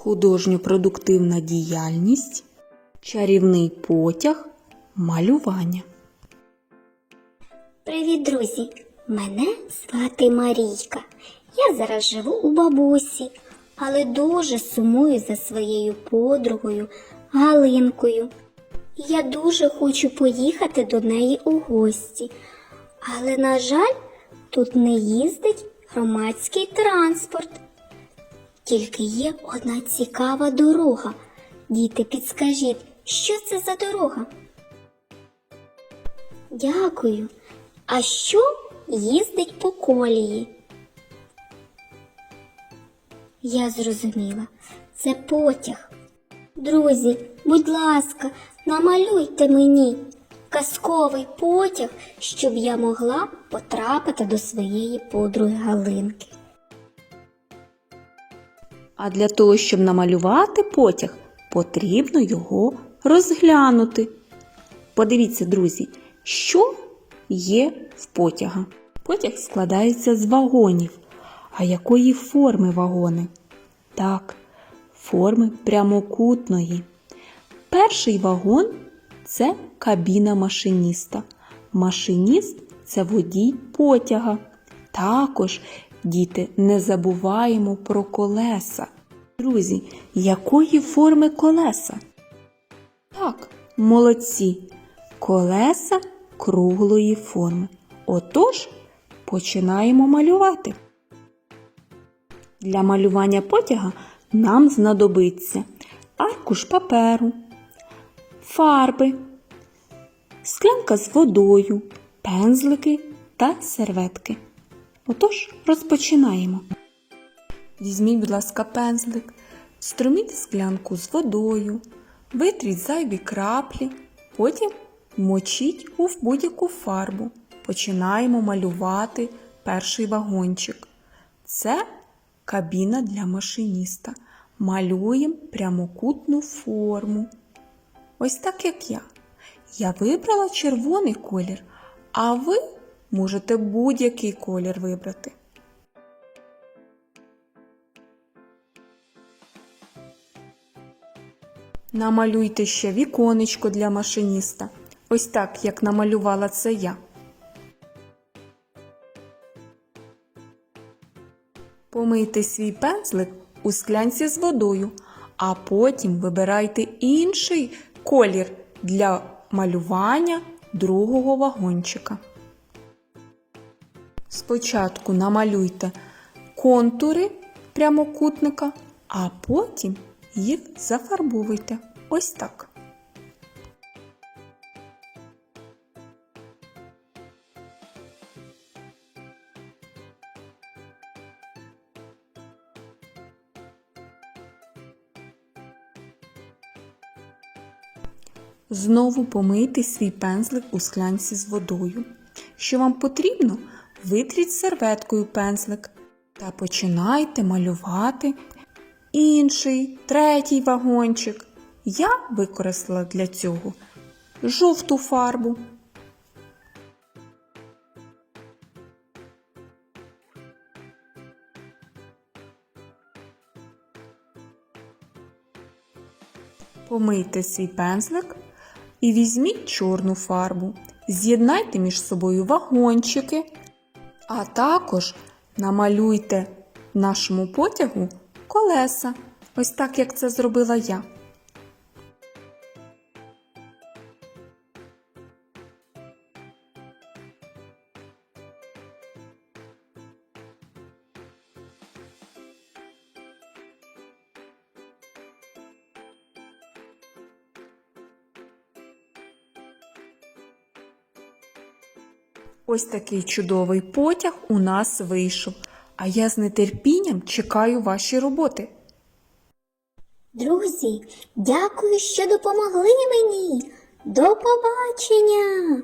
художньо-продуктивна діяльність, чарівний потяг, малювання. Привіт, друзі! Мене звати Марійка. Я зараз живу у бабусі, але дуже сумую за своєю подругою Галинкою. Я дуже хочу поїхати до неї у гості. Але, на жаль, тут не їздить громадський транспорт. Тільки є одна цікава дорога. Діти, підскажіть, що це за дорога? Дякую. А що їздить по колії? Я зрозуміла, це потяг. Друзі, будь ласка, намалюйте мені казковий потяг, щоб я могла потрапити до своєї подруги Галинки. А для того, щоб намалювати потяг, потрібно його розглянути. Подивіться, друзі, що є в потяга. Потяг складається з вагонів. А якої форми вагони? Так, форми прямокутної. Перший вагон це кабіна машиніста. Машиніст це водій потяга. Також, діти, не забуваємо про колеса. Друзі, якої форми колеса? Так, молодці. Колеса круглої форми. Отож, починаємо малювати. Для малювання потяга нам знадобиться аркуш паперу, фарби, склянка з водою, пензлики та серветки. Отож, розпочинаємо. Візьміть, будь ласка, пензлик, струміть склянку з водою, витріть зайві краплі, потім мочіть у будь-яку фарбу. Починаємо малювати перший вагончик. Це кабіна для машиніста. Малюємо прямокутну форму. Ось так як я. Я вибрала червоний колір, а ви можете будь-який колір вибрати. Намалюйте ще віконечко для машиніста. Ось так, як намалювала це я. Помийте свій пензлик у склянці з водою, а потім вибирайте інший колір для малювання другого вагончика. Спочатку намалюйте контури прямокутника, а потім їх зафарбовуйте. Ось так. Знову помийте свій пензлик у склянці з водою. Що вам потрібно, витріть серветкою пензлик та починайте малювати інший, третій вагончик. Я використала для цього жовту фарбу. Помийте свій пензлик і візьміть чорну фарбу. З'єднайте між собою вагончики, а також намалюйте нашому потягу колеса. Ось так, як це зробила я. Ось такий чудовий потяг у нас вийшов. А я з нетерпінням чекаю ваші роботи. Друзі, дякую, що допомогли мені. До побачення!